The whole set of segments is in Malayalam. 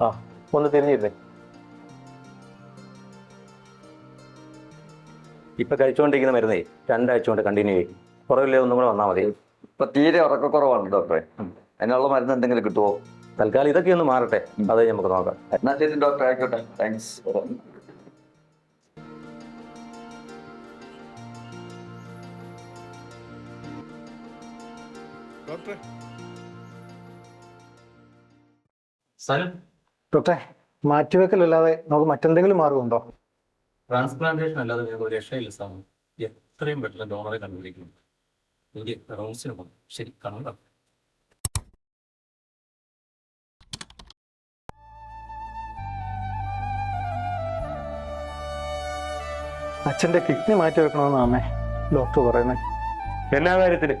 ഒന്ന് തിരിഞ്ഞിരുന്നേ. ഇപ്പൊ കഴിച്ചുകൊണ്ടിരിക്കുന്ന മരുന്നേ രണ്ടാഴ്ച കൊണ്ട് കണ്ടിന്യൂ ചെയ്യും. കുറവില്ലേ ഒന്നും കൂടെ വന്നാൽ മതി. ഇപ്പൊ തീരെ ഉറക്കക്കുറവാണ് ഡോക്ടറെ. അതിനുള്ള മരുന്ന് എന്തെങ്കിലും കിട്ടുമോ തൽക്കാലം ഇതൊക്കെ ഒന്ന് മാറട്ടെ. അത് നമുക്ക് നോക്കാം. എന്നാ ശരി ഡോക്ടർ ആയിക്കോട്ടെ. താങ്ക്സ് ഡോക്ടറെ. സ്ഥലം ഡോക്ടറെ മാറ്റിവെക്കലല്ലാതെ നമുക്ക് മറ്റെന്തെങ്കിലും മാർഗമുണ്ടോ? ട്രാൻസ്പ്ലാന്റേഷൻ അല്ലാതെ ഞങ്ങൾക്ക് രക്ഷയില്ല സാധനം എത്രയും പെട്ടെന്ന് ഡോണറെ കണ്ടുപിടിക്കണം. എനിക്ക് റൗൺസിന് പോകണം ശരി കാണാം അച്ഛന്റെ കിഡ്നി മാറ്റി വെക്കണമെന്ന് ആമേ ഡോക്ടർ പറയുന്നത് എന്നാ കാര്യത്തിന്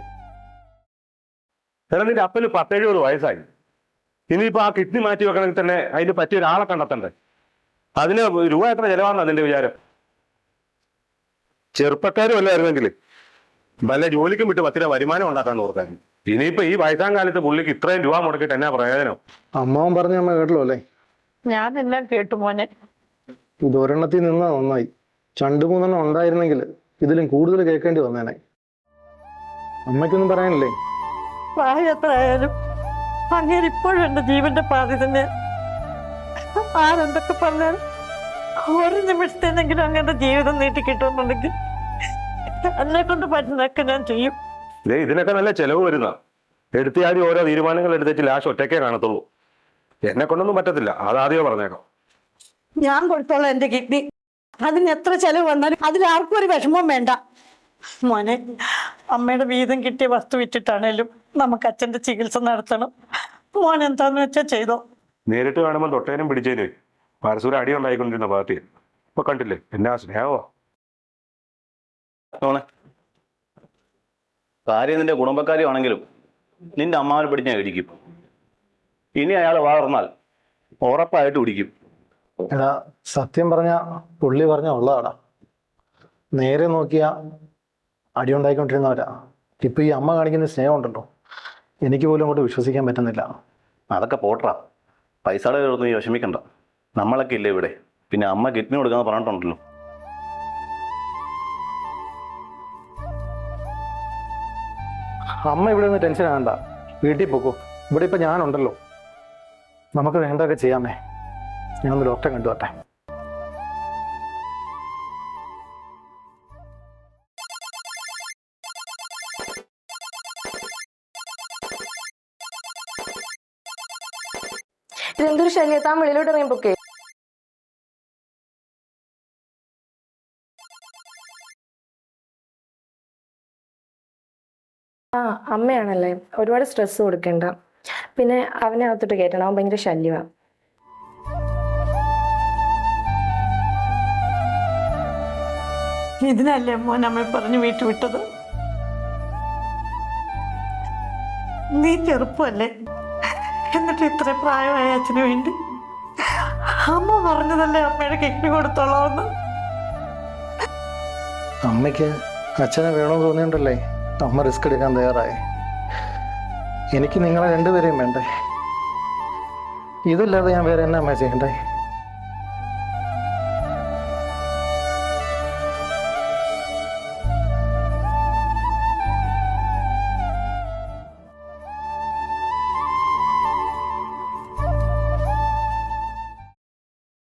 നിന്റെ അപ്പന് പത്തെഴുപത് വയസ്സായി. ഇനിയിപ്പോ ആ കിഡ്നി മാറ്റി വെക്കണമെങ്കിൽ തന്നെ അതിന് പറ്റിയ ഒരാളെ കണ്ടെത്തണ്ടേ? അതിന് രൂപ എത്ര ചെലവാണെന്ന് അതിന്റെ വിചാരം? ചെറുപ്പക്കാരും അല്ലായിരുന്നെങ്കിൽ വല്ല ജോലിക്കും വിട്ട് പത്തിര വരുമാനം ഉണ്ടാക്കാൻ ഓർക്കാൻ. ഇനിയിപ്പോ ഈ വയസ്സാം കാലത്ത് പുള്ളിക്ക് ഇത്രയും രൂപ മുടക്കിട്ട് എന്നാ പ്രയോജനം? അമ്മാവൻ പറഞ്ഞ അമ്മ കേട്ടല്ലോ അല്ലേ? ഞാനെല്ലാം കേട്ടു മോനെ. ഇതൊരെണ്ണത്തിൽ നിന്നാ നന്നായി. രണ്ടു മൂന്നെണ്ണം ഉണ്ടായിരുന്നെങ്കിൽ ഇതിലും കൂടുതൽ കേൾക്കേണ്ടി വന്നേനെ. അമ്മയ്ക്കൊന്നും പറയാനില്ലേ? പ്രായം എത്ര ആയാലും അങ്ങനെ ഇപ്പോഴും എന്റെ ജീവന്റെ പാതി തന്നെ. ആരെന്തൊക്കെ പറഞ്ഞാൽ ഒരു നിമിഷത്തേനെങ്കിലും അങ്ങനെ ജീവിതം നീട്ടി കിട്ടുന്നുണ്ടെങ്കിൽ എന്നെ കൊണ്ട് പറ്റുന്നതൊക്കെ ഞാൻ ചെയ്യും. ഇതിനൊക്കെ നല്ല ചെലവ് വരുന്ന. എടുത്തിയാടി ഓരോ തീരുമാനങ്ങൾ എടുത്തിട്ട് ലാഷ് ഒറ്റക്കേ കാണത്തുള്ളൂ. എന്നെ കൊണ്ടൊന്നും പറ്റത്തില്ല. അതാദ്യമേ പറഞ്ഞേക്കാം. ഞാൻ കൊടുത്തോളാം എന്റെ കിഡ്നി. അതിന് എത്ര ചെലവ് വന്നാലും അതിൽ ആർക്കും ഒരു വിഷമവും വേണ്ട. മോനെ അമ്മയുടെ വീതം കിട്ടിയ വസ്തു വിറ്റിട്ടാണേലും നമുക്ക് അച്ഛന്റെ ചികിത്സ നടത്തണം. മോൻ എന്താന്ന് വെച്ചാ ചെയ്തോ? നേരിട്ട് കാണുമ്പോൾ തൊട്ടേനും പിടിച്ചേനും. പാരസൂര അടി ഉണ്ടായിക്കൊണ്ടിരുന്ന പാർട്ടി ഇപ്പൊ കണ്ടില്ലേ? എന്നാ സ്നേഹമോ മോനെ കാര്യം നിന്റെ കുടുംബക്കാരിയാണെങ്കിലും നിന്റെ അമ്മാവനെ പിടിച്ച് ഞാൻ ഇടിക്കും. ഇനി അയാൾ വളർന്നാൽ ഉറപ്പായിട്ട് ഇടിക്കും എടാ സത്യം പറഞ്ഞ പുള്ളി പറഞ്ഞ ഉള്ളതാടാ. നേരെ നോക്കിയ അടിയുണ്ടായിക്കൊണ്ടിരുന്നവരാ ഇപ്പൊ ഈ അമ്മ കാണിക്കുന്ന സ്നേഹം ഉണ്ടല്ലോ. എനിക്ക് പോലും അങ്ങോട്ട് വിശ്വസിക്കാൻ പറ്റുന്നില്ല. അതൊക്കെ പോട്ടറാ പൈസയുടെ കയറുന്ന നീ വിഷമിക്കണ്ട. നമ്മളൊക്കെ ഇല്ലേ ഇവിടെ? പിന്നെ അമ്മ കിഡ്നി കൊടുക്കാന്ന് പറഞ്ഞിട്ടുണ്ടല്ലോ. അമ്മ ഇവിടെ നിന്ന് ടെൻഷൻ ആകണ്ട വീട്ടിൽ പോക്കോ. ഇവിടെ ഇപ്പൊ ഞാനുണ്ടല്ലോ. നമുക്ക് വേണ്ടതൊക്കെ ചെയ്യാമേ ഞാനൊന്ന് ഡോക്ടറെ കണ്ടു വട്ടെ ഇതെന്തൊരു ശല്യം താൻ വെളിയിലോട്ട് ഇറങ്ങിയപ്പോക്കെ പൊക്കേ ആ അമ്മയാണല്ലേ. ഒരുപാട് സ്ട്രെസ് കൊടുക്കണ്ട. പിന്നെ അവനെ അകത്തോട്ട് കയറ്റണം. അവൻ ഭയങ്കര ശല്യമാണ് ഇതിനല്ലേ മോൻ അമ്മ പറഞ്ഞു വീട്ടുവിട്ടത് നീ ചെറുപ്പമല്ലേ? എന്നിട്ട് ഇത്ര പ്രായമായ അച്ഛന് വേണ്ടി? അമ്മ പറഞ്ഞതല്ലേ അമ്മയുടെ കിഡ്നി കൊടുത്തോളാമെന്ന് അമ്മയ്ക്ക് അച്ഛനെ വേണമെന്ന് തോന്നിയുണ്ടല്ലേ അമ്മ റിസ്ക് എടുക്കാൻ തയ്യാറായി. എനിക്ക് നിങ്ങളെ രണ്ടുപേരെയും വേണ്ടേ? ഇതല്ലാതെ ഞാൻ വേറെ എന്നാ അമ്മ ചെയ്യണ്ടേ?